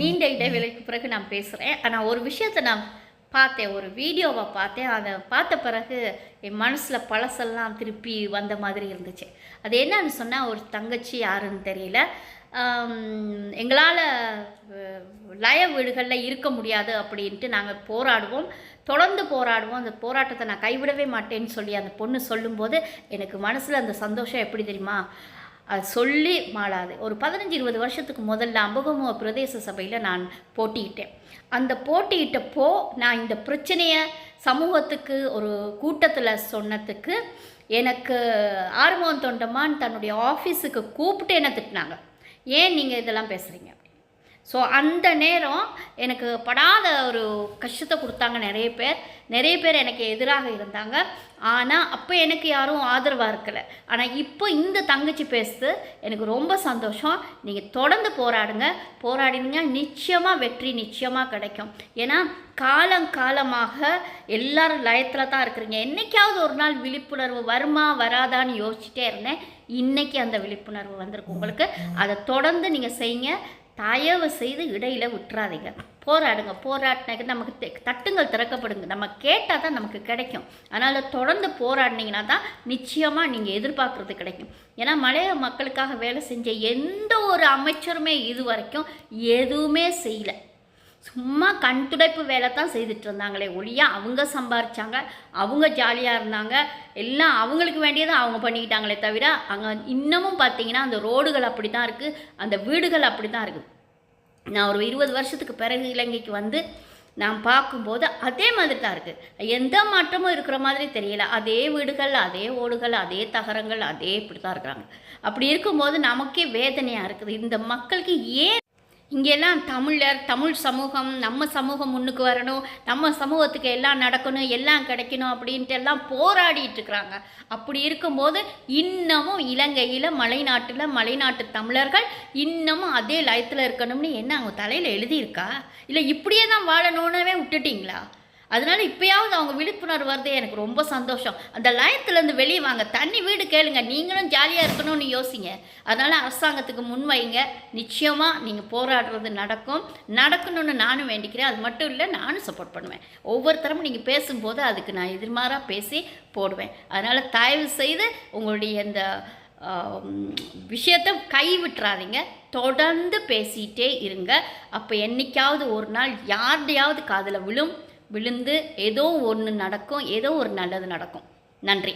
நீண்ட இடைவெளிக்கு பிறகு நான் பேசுகிறேன் ஆனால் ஒரு விஷயத்தை நான் பார்த்தேன் ஒரு வீடியோவை பார்த்தேன். அதை பார்த்த பிறகு என் மனசில் பழசெல்லாம் திருப்பி வந்த மாதிரி இருந்துச்சு. அது என்னன்னு சொன்னால் ஒரு தங்கச்சி யாருன்னு தெரியல. எங்களால் லய வீடுகளில் இருக்க முடியாது அப்படின்ட்டு நாங்கள் போராடுவோம். தொடர்ந்து போராடுவோம். அந்த போராட்டத்தை நான் கைவிடவே மாட்டேன்னு சொல்லி அந்த பொண்ணு சொல்லும்போது எனக்கு மனசில் அந்த சந்தோஷம் எப்படி தெரியுமா? சொல்லி மாளாது. ஒரு பதினஞ்சு இருபது வருஷத்துக்கு முதல்ல அம்பகமுக பிரதேச சபையில் நான் போட்டியிட்டேன். அந்த போட்டியிட்டப்போ நான் இந்த பிரச்சனையை சமூகத்துக்கு ஒரு கூட்டத்தில் சொன்னதுக்கு எனக்கு ஆறுமுகம் தொண்டமான் தன்னுடைய ஆஃபீஸுக்கு கூப்பிட்டு என்ன திட்டினாங்க? ஏன் நீங்கள் இதெல்லாம் பேசுகிறீங்க ஸோ அந்த நேரம் எனக்கு படாத ஒரு கஷ்டத்தை கொடுத்தாங்க நிறைய பேர். நிறைய பேர் எனக்கு எதிராக இருந்தாங்க. ஆனால் அப்போ எனக்கு யாரும் ஆதரவாக இருக்கலை. ஆனால் இப்போ இந்த தங்கச்சி பேசுது. எனக்கு ரொம்ப சந்தோஷம். நீங்கள் தொடர்ந்து போராடுங்க. போராடினீங்க நிச்சயமாக வெற்றி நிச்சயமாக கிடைக்கும். ஏன்னா காலம் காலமாக எல்லாரும் லயத்தில் தான் இருக்கிறீங்க. என்றைக்காவது ஒரு நாள் விழிப்புணர்வு வருமா வராதான்னு யோசிச்சுட்டே இருந்தேன். இன்றைக்கி அந்த விழிப்புணர்வு வந்திருக்கு உங்களுக்கு. அதை தொடர்ந்து நீங்கள் செய்யுங்க. தயவு செய்து இடையில் விட்டுறாதீங்க போராடுங்க போராட்டினாக்க நமக்கு தட்டுங்கள் திறக்கப்படுங்க. நம்ம கேட்டால் தான் நமக்கு கிடைக்கும். அதனால் தொடர்ந்து போராடினீங்கன்னா தான் நிச்சயமாக நீங்கள் எதிர்பார்க்குறது கிடைக்கும். ஏன்னா மலைய மக்களுக்காக வேலை செஞ்ச எந்த ஒரு அமைச்சருமே இது வரைக்கும் எதுவுமே செய்யலை. சும்மா கண் துடைப்பு வேலை தான் செய்துட்டு இருந்தாங்களே ஒழியா அவங்க சம்பாரிச்சாங்க அவங்க ஜாலியாக இருந்தாங்க எல்லாம் அவங்களுக்கு வேண்டியதை அவங்க பண்ணிக்கிட்டாங்களே தவிர அங்கே இன்னமும் பார்த்தீங்கன்னா அந்த ரோடுகள் அப்படி தான் இருக்குது அந்த வீடுகள் அப்படி தான் இருக்குது நான் ஒரு இருபது வருஷத்துக்கு பிறகு இலங்கைக்கு வந்து நான் பார்க்கும்போது அதே மாதிரி தான் இருக்குது எந்த மாற்றமும் இருக்கிற மாதிரி தெரியல. அதே வீடுகள் அதே ஓடுகள் அதே தகரங்கள் அதே இப்படி தான் இருக்கிறாங்க. அப்படி இருக்கும்போது நமக்கே வேதனையாக இருக்குது. இந்த மக்களுக்கு ஏன் இங்கெல்லாம் தமிழர் தமிழ் சமூகம் நம்ம சமூகம் முன்னுக்கு வரணும் நம்ம சமூகத்துக்கு எல்லாம் நடக்கணும் எல்லாம் கிடைக்கணும் அப்படின்ட்டு எல்லாம் போராடிட்டு இருக்கிறாங்க. அப்படி இருக்கும்போது இன்னமும் இலங்கையில் மலைநாட்டில் மலைநாட்டு தமிழர்கள் இன்னமும் அதே லயத்தில் இருக்கணும்னு என்ன அவங்க தலையில் எழுதியிருக்கா? இல்லை இப்படியே தான் வாழணும்னவே விட்டுட்டீங்களா? அதனால இப்பயாவது அவங்க விழிப்புணர்வு வருது எனக்கு ரொம்ப சந்தோஷம். அந்த லயத்துலேருந்து வெளியே வாங்க. தண்ணி வீடு கேளுங்க. நீங்களும் ஜாலியாக இருக்கணும்னு யோசிங்க. அதனால் அரசாங்கத்துக்கு முன் வைங்க. நிச்சயமாக நீங்கள் போராடுறது நடக்கும். நடக்கணும்னு நானும் வேண்டிக்கிறேன். அது மட்டும் இல்லை நானும் சப்போர்ட் பண்ணுவேன். ஒவ்வொருத்தரும் நீங்கள் பேசும்போது அதுக்கு நான் எதிர்மாறாக பேசி போடுவேன். அதனால் தயவு செய்து உங்களுடைய இந்த விஷயத்த விஷயத்தை கைவிட்டுறாதீங்க. தொடர்ந்து பேசிகிட்டே இருங்க. அப்போ என்னைக்காவது ஒரு நாள் யார்டையாவது காதில் விழும். விழுந்து ஏதோ ஒன்று நடக்கும் ஏதோ ஒரு நல்லது நடக்கும். நன்றி.